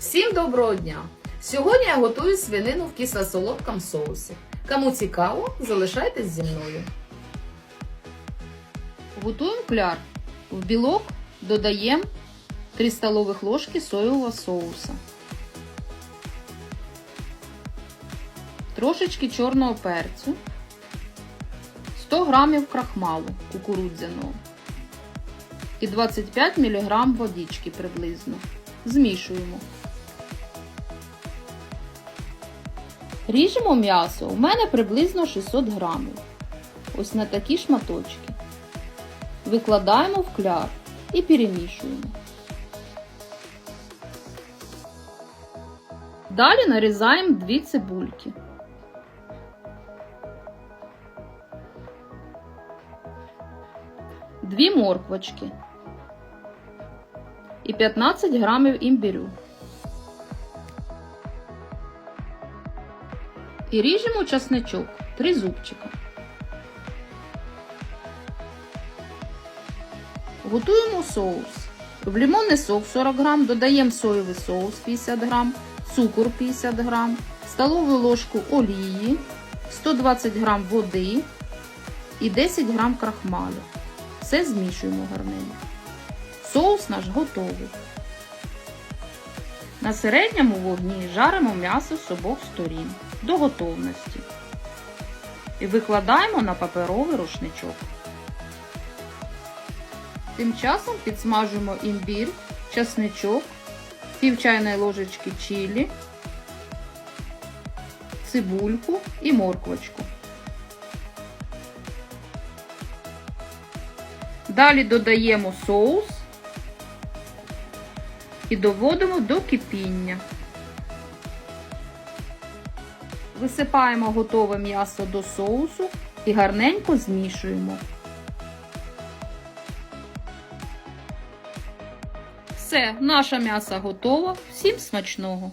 Всім доброго дня! Сьогодні я готую свинину в кисло-солодкому соусі. Кому цікаво, залишайтесь зі мною. Готуємо кляр. В білок додаємо 3 столових ложки соєвого соуса. Трошечки чорного перцю. 100 грамів крахмалу кукурудзяного. І 25 мг водички приблизно. Змішуємо. Ріжемо м'ясо. У мене приблизно 600 грамів. Ось на такі шматочки. Викладаємо в кляр і перемішуємо. Далі нарізаємо дві цибульки. Дві морквочки і 15 грамів імбирю. І ріжемо часничок, три зубчика. Готуємо соус. В лимонний сок 40 грам, додаємо соєвий соус 50 грам, цукор 50 грам, столову ложку олії, 120 грам води і 10 грам крахмалю. Все змішуємо гарненько. Соус наш готовий. На середньому вогні жаримо м'ясо з обох сторін до готовності. І викладаємо на паперовий рушничок. Тим часом підсмажуємо імбір, часничок, пів чайної ложечки чилі, цибульку і морквочку. Далі додаємо соус і доводимо до кипіння. Висипаємо готове м'ясо до соусу і гарненько змішуємо. Все, наше м'ясо готово. Всім смачного!